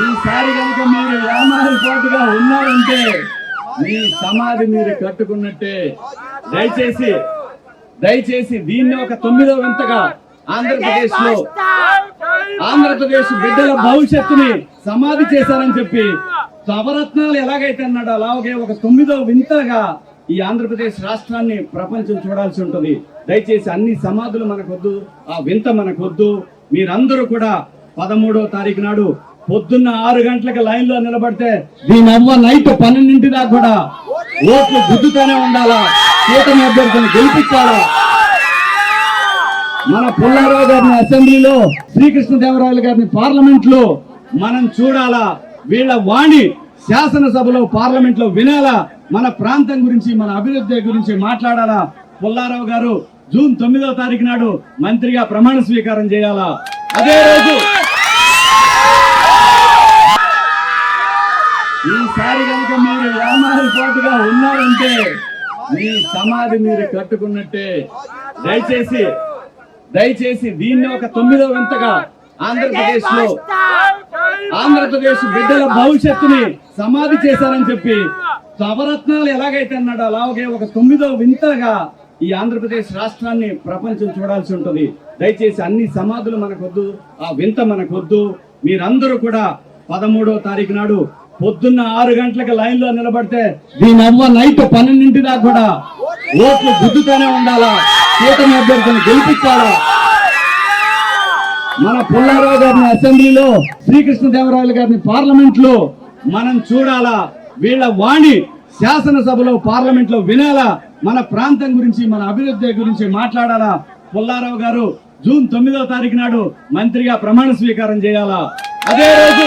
ఈసారి కనుక మీరు రామారి పోటుగా ఉన్నారంటే మీ సమాధి మీరు కట్టుకున్నట్టే. దయచేసి దయచేసి దీన్ని ఒక తొమ్మిదో వింతగా ఆంధ్రప్రదేశ్లో ఆంధ్రప్రదేశ్ బిడ్డల భవిష్యత్తుని సమాధి చేశారని చెప్పి నవరత్నాలు ఎలాగైతే అన్నాడు అలాగే ఒక తొమ్మిదో వింతగా ఈ ఆంధ్రప్రదేశ్ రాష్ట్రాన్ని ప్రపంచం చూడాల్సి ఉంటుంది. దయచేసి అన్ని సమాధులు మనకొద్దు ఆ వింత మనకొద్దు. మీరందరూ కూడా పదమూడో తారీఖు నాడు పొద్దున్న ఆరు గంటలకు లైన్లో నిలబడితే దీని అవ్వ నైట్ పన్నెండింటి దాకా కూడా ఓట్లు గుద్దుతూనే ఉండాలా? కూటమి అభ్యర్థిని గెలిపించాలా మన పుల్లారావు గారిని అసెంబ్లీలో శ్రీకృష్ణదేవరాయలు గారిని పార్లమెంట్లో మనం చూడాలా? వీళ్ళ వాణి శాసనసభలో పార్లమెంట్లో వినాలా? మన ప్రాంతం గురించి మన అభివృద్ధి గురించి మాట్లాడాలా? పుల్లారావు గారు జూన్ తొమ్మిదో తారీఖు నాడు మంత్రిగా ప్రమాణ స్వీకారం చేయాలా? అదే రోజు ఈసారి కనుక మీరు రామారి ఉన్నారంటే మీ సమాధి మీరు కట్టుకున్నట్టే. దయచేసి దయచేసి దీన్ని ఒక తొమ్మిదో వింతగా ఆంధ్రప్రదేశ్లో ఆంధ్రప్రదేశ్ బిడ్డల భవిష్యత్తుని సమాధి చేశారని చెప్పి నవరత్నాలు ఎలాగైతే అన్నాడు అలాగే ఒక తొమ్మిదో వింతగా ఈ ఆంధ్రప్రదేశ్ రాష్ట్రాన్ని ప్రపంచం చూడాల్సి ఉంటుంది. దయచేసి అన్ని సమాధులు మనకొద్దు ఆ వింత మనకొద్దు. మీరందరూ కూడా పదమూడో తారీఖు నాడు పొద్దున్న ఆరు గంటలకు లైన్లో నిలబడితే దీని అవ్వ నైట్ పన్నెండింటి దాకా కూడా ఓట్లు గుద్దుతూనే ఉండాలా? కూటమి అభ్యర్థులను గెలిపించాలా మన పుల్లారావు గారిని అసెంబ్లీలో శ్రీకృష్ణదేవరాయలు గారిని పార్లమెంట్లో మనం చూడాలా? వీళ్ళ వాణి శాసనసభలో పార్లమెంట్లో వినాలా? మన ప్రాంతం గురించి మన అభివృద్ధి గురించి మాట్లాడాలా? పుల్లారావు గారు జూన్ తొమ్మిదో తారీఖు నాడు మంత్రిగా ప్రమాణ స్వీకారం చేయాలా? అదే రోజు